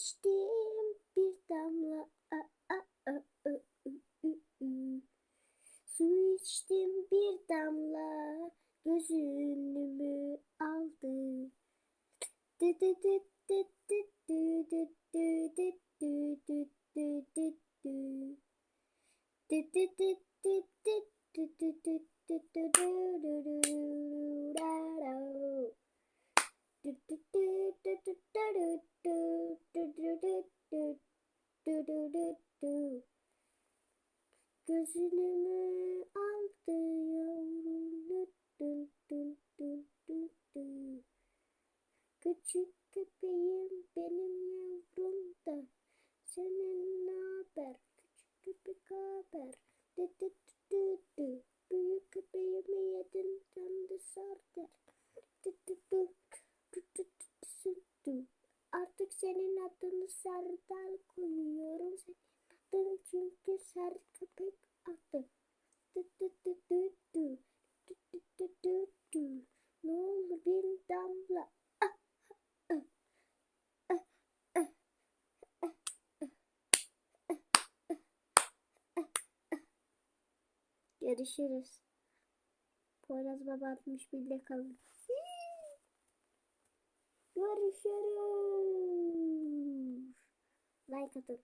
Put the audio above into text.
içtim bir damla. A, a, a, ı, ı, ı, ı. Su içtim bir damla. Gözünümü aldı. Dı dı dı dı dı dı dı dı dı dı dı dı dı dı. Dı dı dı dı dı dı dı dı dı dı du du du du du. Gözünümü aldı yavrum dü dü dü dü dü dü. Küçük köpeğim benim yavrum da senin ne haber küçük köpek haber dü dü dü dü dü. Büyük köpeğimi yedin sen de sar der. Dü dü dü. Dü dü dü dü dü dü senin adını Serdar koyuyorum. Senin adın çünkü ser köpek adı. Dü dü dü dü dü. Dü dü dü dü dü. Ne olur bir damla. Ah, ah, ah. ah, ah, ah Görüşürüz. Poyraz baba atmış bile kalın. Görüşürüz. はいこと